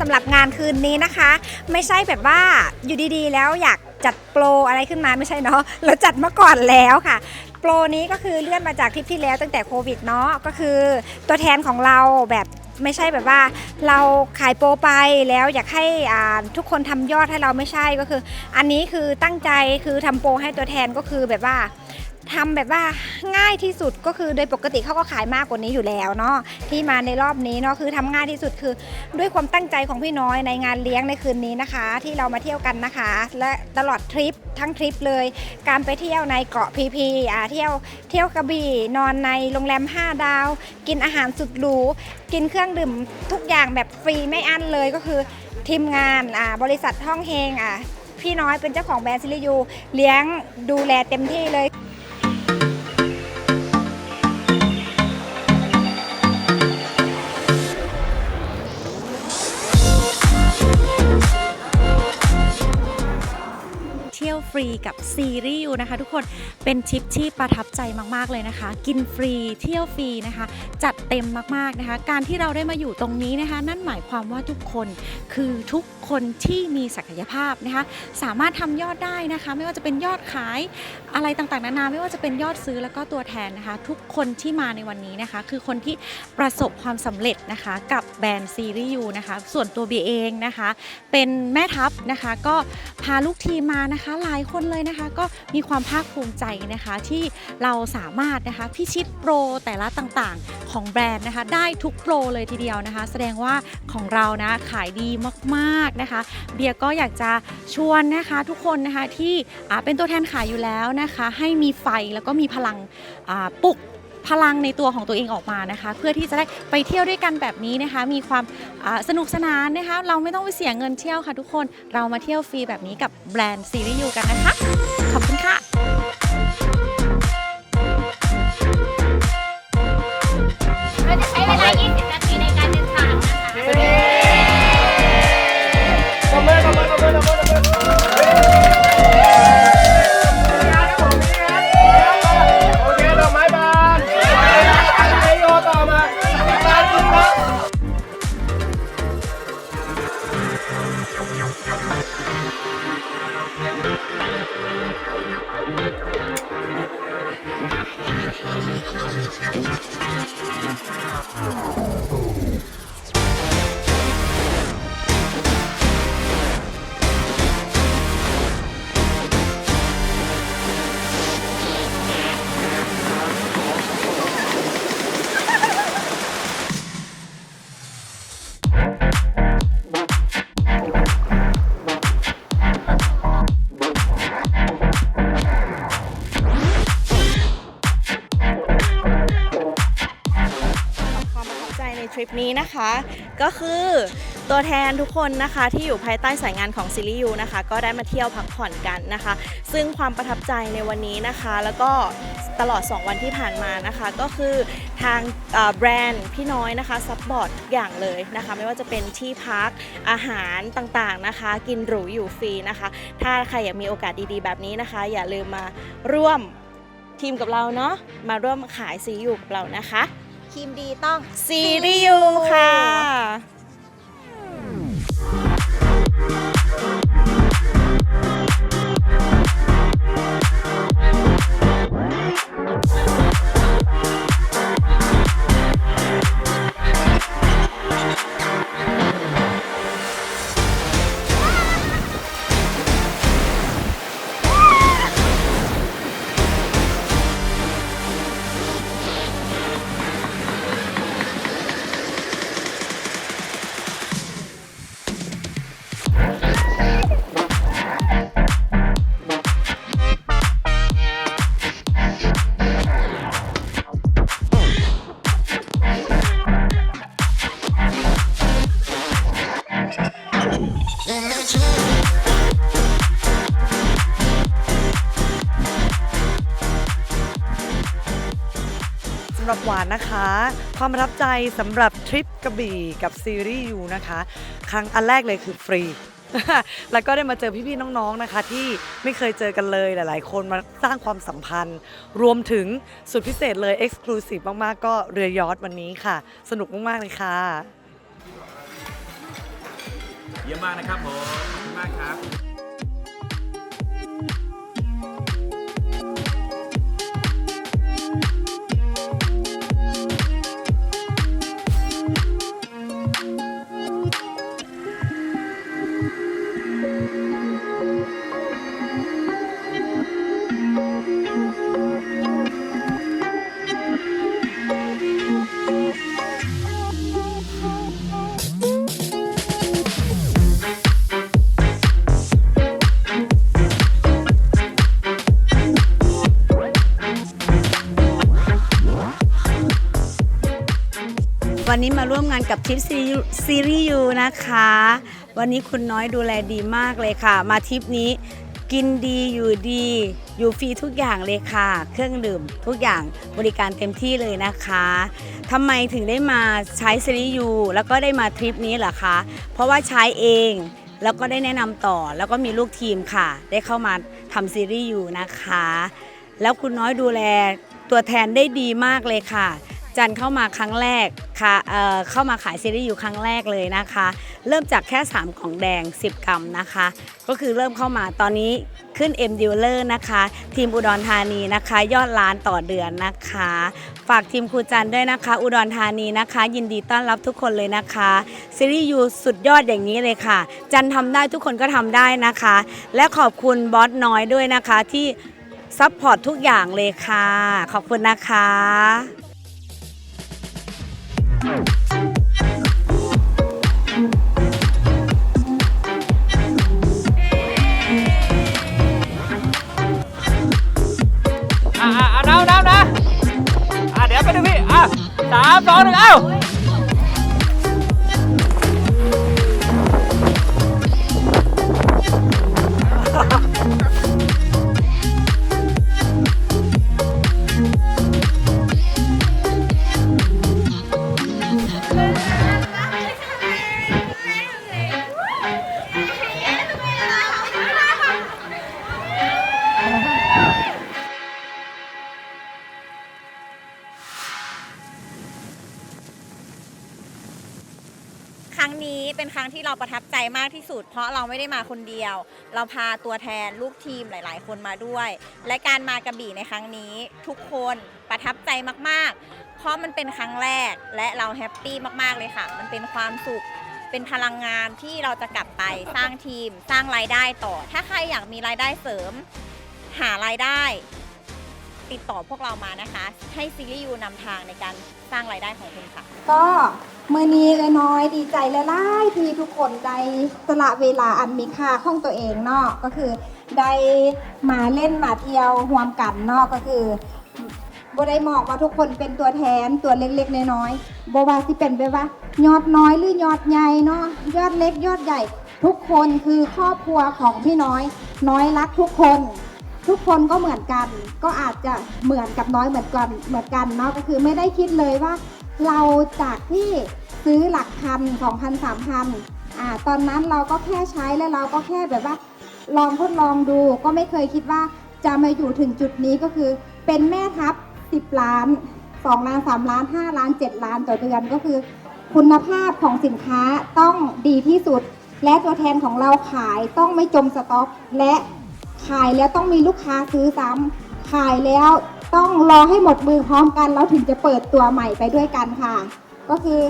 สำหรับงานคืนนี้นะคะ ไม่ใช่แบบว่าอยู่ดีๆ แล้วอยากจัดโปรอะไรขึ้นมาไม่ใช่เนาะเราจัดมาก่อนแล้วค่ะ โปรนี้ก็คือเลื่อนมาจากทริปที่แล้วตั้งแต่โควิดเนาะก็คือตัวแทนของเราแบบไม่ใช่แบบว่าเราขายโปรไปแล้วอยากให้อาทุกคนทำยอดให้เราไม่ใช่ก็คือ อันนี้คือตั้งใจคือทำโปรให้ตัวแทนก็คือแบบว่า ทำแบบว่าง่ายที่สุดก็คือโดยปกติเขาก็ขายมากกว่านี้อยู่แล้วเนาะที่มาในรอบนี้เนาะคือทำง่ายที่สุดคือ ด้วยความตั้งใจของพี่น้อยในงานเลี้ยงในคืนนี้นะคะ ที่เรามาเที่ยวกันนะคะ และตลอดทริปทั้งทริปเลย การไปเที่ยวในเกาะพีพีอ่าเที่ยวเที่ยวกระบี่นอนในโรงแรม 5 ดาว กินอาหารสุดหรูกินเครื่องดื่มทุกอย่างแบบฟรีไม่อั้นเลยก็คือทีมงานอ่าบริษัทท่องเฮงอะพี่น้อยเป็นเจ้าของแบรนด์ซิลิยูเลี้ยงดูแลเต็มที่เลย เที่ยวฟรีกับซีรีส์ยูนะคะ ทุกคนเป็นทริปที่ประทับใจมากๆเลยนะคะ กินฟรีเที่ยวฟรีนะคะ จัดเต็มมากๆนะคะ การที่เราได้มาอยู่ตรงนี้นะคะ นั่นหมายความว่าทุกคนคือทุกคนที่มีศักยภาพนะคะ สามารถทำยอดได้นะคะ ไม่ว่าจะเป็นยอดขายอะไรต่างๆนานาไม่ว่าจะเป็นยอดซื้อแล้วก็ตัวแทนนะคะ ทุกคนที่มาในวันนี้นะคะ คือคนที่ประสบความสำเร็จนะคะ กับแบรนด์ซีรีส์ยูนะคะ ส่วนตัวเบียเองนะคะ เป็นแม่ทัพนะคะ ก็พาลูกทีมมานะคะหลายคนเลยนะคะ ก็มีความภาคภูมิใจนะคะที่เราสามารถนะคะพิชิตโปรแต่ละต่างๆ ของแบรนด์นะคะ ได้ทุกโปรเลยทีเดียวนะคะ แสดงว่าของเรานะขายดีมากๆนะคะ เบียร์ก็อยากจะชวนนะคะทุกคนนะคะที่เป็นตัวแทนขายอยู่แล้วนะคะ ให้มีไฟแล้วก็มีพลังปลุก พลังในตัวของตัวเองออกมานะคะ เพื่อที่จะได้ไปเที่ยวด้วยกันแบบนี้นะคะ มีความสนุกสนานนะคะ เราไม่ต้องไปเสียเงินเที่ยวค่ะทุกคน เรามาเที่ยวฟรีแบบนี้กับแบรนด์ซีรีส์ยูกันนะคะ ขอบคุณค่ะ Oh. ก็คือตัวแทนทุกคนนะคะที่อยู่ภายใต้สายงานของซิลิยูนะคะ ก็ได้มาเที่ยวพักผ่อนกันนะคะ ซึ่งความประทับใจในวันนี้นะคะ แล้วก็ตลอด 2 วันที่ผ่านมานะคะ ก็คือทางแบรนด์พี่น้อยนะคะซัพพอร์ตทุกอย่างเลยนะคะ ไม่ว่าจะเป็นที่พักอาหารต่างๆนะคะ กินหรูอยู่ฟรีนะคะ ถ้าใครอยากมีโอกาสดีๆ แบบนี้นะคะ อย่าลืมมาร่วมทีมกับเราเนาะมาร่วมขายซียูกับเรานะคะ คีมดีต้อง ซีรีส์ยูค่ะ หรับหวานนะคะ ความประทับใจสำหรับทริปกระบี่กับซีรีส์ยูนะคะ ครั้งอันแรกเลยคือฟรี แล้วก็ได้มาเจอพี่ๆน้องๆนะคะ ที่ไม่เคยเจอกันเลยหลาย ๆ คนมาสร้างความสัมพันธ์ รวมถึงสุดพิเศษเลย Exclusive มากๆ ก็เรือยอทวันนี้ค่ะ สนุกมากๆเลยค่ะ เยี่ยมมากนะครับผมขอบคุณมากครับ วันนี้มาร่วมงานกับทริปซีรีส์ยูนะคะ วันนี้คุณน้อยดูแลดีมากเลยค่ะ มาทริปนี้กินดีอยู่ดี อยู่ฟรีทุกอย่างเลยค่ะ เครื่องดื่มทุกอย่างบริการเต็มที่เลยนะคะทำไมถึงได้มาใช้ซีรีส์ยูแล้วก็ได้มาทริปนี้เหรอคะ เพราะว่าใช้เองแล้วก็ได้แนะนำต่อแล้วก็มีลูกทีมค่ะ ได้เข้ามาทำซีรีส์ยูนะคะ แล้วคุณน้อยดูแลตัวแทนได้ดีมากเลยค่ะ จันเข้ามาครั้งแรก ค่ะเเข้ามาขายซีรีส์อยู่ครั้งแรกเลยนะคะ เริ่มจากแค่ 3 ของแดง 10 กรัมนะคะ ก็คือเริ่มเข้ามาตอนนี้ขึ้น M Dealer นะคะ ทีมอุดรธานีนะคะ ยอดล้านต่อเดือนนะคะ ฝากทีมครูจันด้วยนะคะ อุดรธานีนะคะ ยินดีต้อนรับทุกคนเลยนะคะซีรีส์ยูสุดยอดอย่างนี้เลยค่ะ จันทำได้ทุกคนก็ทำได้นะคะ และขอบคุณบอสน้อยด้วยนะคะที่ซัพพอร์ตทุกอย่างเลยค่ะ ขอบคุณนะคะ ไปดูพี่ อะสามสองหนึ่งเอ้า เราประทับใจมากที่สุด เพราะเราไม่ได้มาคนเดียว เราพาตัวแทนลูกทีมหลาย ๆ คนมาด้วย และการมากระบี่ในครั้งนี้ ทุกคนประทับใจมาก ๆ เพราะมันเป็นครั้งแรกและเราแฮปปี้มาก ๆ เลยค่ะ มันเป็นความสุข เป็นพลังงานที่เราจะกลับไปสร้างทีม สร้างรายได้ต่อ ถ้าใครอยากมีรายได้เสริม หารายได้ ติดต่อพวกเรามานะคะ ให้ซีรีส์ยูนำทางในการสร้างรายได้ของคุณค่ะ ก็มือนี้เลยน้อยดีใจและล่ายที่ทุกคนได้สละเวลาอันมีค่าของตัวเองเนาะก็คือได้มาเล่นมาเที่ยวรวมกันเนาะก็คือบ่ได้มองว่าทุกคนเป็นตัวแทนตัวเล็กๆน้อยๆบ่ว่าสิเป็นไปว่ายอดน้อยหรือยอดใหญ่เนาะยอดเล็กยอดใหญ่ ทุกคนคือครอบครัวของพี่น้อย น้อยรักทุกคน ทุกคนก็เหมือนกัน ก็อาจจะเหมือนกับน้อยเหมือนกันเหมือนกันเนาะก็คือไม่ได้คิดเลยว่า เราจากที่ซื้อหลักพันสองพันสามพันอ่าตอนนั้นเราก็แค่ใช้แล้วเราก็แค่แบบว่า ลองทดลองดู ก็ไม่เคยคิดว่าจะมาอยู่ถึงจุดนี้ก็คือ เป็นแม่ทัพ10ล้าน2ล้าน3ล้าน5ล้าน7ล้านต่อเดือนก็คือ คุณภาพของสินค้าต้องดีที่สุด และตัวแทนของเราขายต้องไม่จมสต็อกและ ขายแล้วต้องมีลูกค้าซื้อซ้ำขายแล้วต้องรอให้หมดมือพร้อมกันแล้วถึงจะเปิดตัวใหม่ไปด้วยกันค่ะ ก็คือ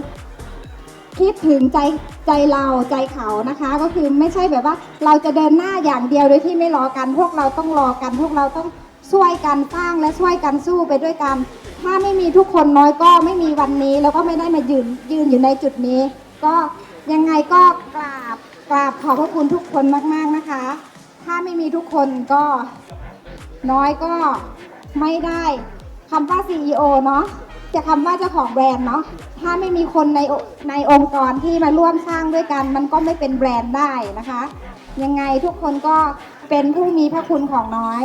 คิดถึงใจใจเราใจเขานะคะ ก็คือไม่ใช่แบบว่าเราจะเดินหน้าอย่างเดียวโดยที่ไม่รอกัน พวกเราต้องรอกัน พวกเราต้องช่วยกันสร้างและช่วยกันสู้ไปด้วยกัน ถ้าไม่มีทุกคนน้อยก็ไม่มีวันนี้ แล้วก็ไม่ได้มายืนยืนอยู่ในจุดนี้ ก็ยังไงก็กราบกราบขอบพระคุณทุกคนมาก ๆนะคะ ถ้าไม่มีทุกคนก็น้อยก็ไม่ได้คำว่า CEO เนาะจะคำว่าเจ้าของแบรนด์เนาะถ้าไม่มีคนในในองค์กรที่มาร่วมสร้างด้วยกัน มันก็ไม่เป็นแบรนด์ได้นะคะ ยังไงทุกคนก็เป็นผู้มีพระคุณของน้อย